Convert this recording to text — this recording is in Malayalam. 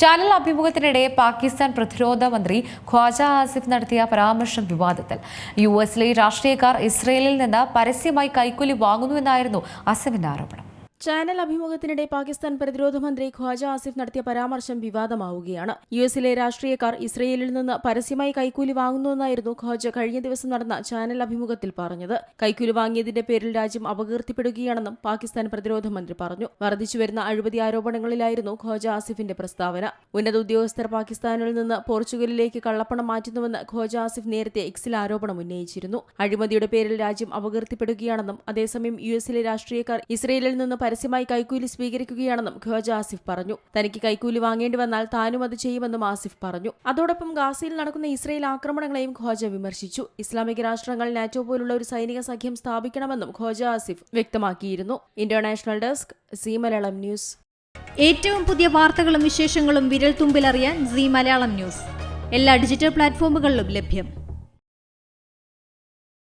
ചാനൽ അഭിമുഖത്തിനിടെ പാകിസ്ഥാൻ പ്രതിരോധ മന്ത്രി ഖ്വാജ ആസിഫ് നടത്തിയ പരാമർശം വിവാദത്തിൽ. യു എസിലെ രാഷ്ട്രീയക്കാർ ഇസ്രയേലിൽ നിന്ന് പരസ്യമായി കൈക്കൂലി വാങ്ങുന്നുവെന്നായിരുന്നു അസമിന്റെ ആരോപണം. ചാനൽ അഭിമുഖത്തിനിടെ പാകിസ്ഥാൻ പ്രതിരോധ മന്ത്രി ഖ്വാജ ആസിഫ് നടത്തിയ പരാമർശം വിവാദമാവുകയാണ്. യു എസിലെ രാഷ്ട്രീയക്കാർ ഇസ്രയേലിൽ നിന്ന് പരസ്യമായി കൈക്കൂലി വാങ്ങുന്നുവെന്നായിരുന്നു ഖ്വാജ കഴിഞ്ഞ ദിവസം നടന്ന ചാനൽ അഭിമുഖത്തിൽ പറഞ്ഞത്. കൈക്കൂലി വാങ്ങിയതിന്റെ പേരിൽ രാജ്യം അപകീർത്തിപ്പെടുകയാണെന്നും പാകിസ്ഥാൻ പ്രതിരോധ മന്ത്രി പറഞ്ഞു. വർദ്ധിച്ചുവരുന്ന അഴിമതി ആരോപണങ്ങളിലായിരുന്നു ഖ്വാജ ആസിഫിന്റെ പ്രസ്താവന. ഉന്നത ഉദ്യോഗസ്ഥർ പാകിസ്ഥാനിൽ നിന്ന് പോർച്ചുഗലിലേക്ക് കള്ളപ്പണം മാറ്റുന്നുവെന്ന് ഖ്വാജ ആസിഫ് നേരത്തെ എക്സിൽ ആരോപണം ഉന്നയിച്ചിരുന്നു. അഴിമതിയുടെ പേരിൽ രാജ്യം അപകീർത്തിപ്പെടുകയാണെന്നും അതേസമയം യു എസിലെ രാഷ്ട്രീയക്കാർ ഇസ്രയേലിൽ നിന്ന് പരസ്യമായി കൈക്കൂലി സ്വീകരിക്കുകയാണെന്നും ഖ്വാജ ആസിഫ് പറഞ്ഞു. തനിക്ക് കൈക്കൂലി വാങ്ങേണ്ടി വന്നാൽ താനും അത് ചെയ്യുമെന്നും ആസിഫ് പറഞ്ഞു. അതോടൊപ്പം ഗാസയിൽ നടക്കുന്ന ഇസ്രയേൽ ആക്രമണങ്ങളെയും ഖ്വാജ വിമർശിച്ചു. ഇസ്ലാമിക രാഷ്ട്രങ്ങൾ നാറ്റോ പോലുള്ള ഒരു സൈനിക സഖ്യം സ്ഥാപിക്കണമെന്നും ഖ്വാജ ആസിഫ് വ്യക്തമാക്കിയിരുന്നു. International desk C Malayalam news. ഏറ്റവും പുതിയ വാർത്തകളും വിശേഷങ്ങളും വിരൽ തുമ്പിലറിയാൻ സി മലയാളം ന്യൂസ്. എല്ലാ ഡിജിറ്റൽ പ്ലാറ്റ്ഫോമുകളിലും ലഭ്യം.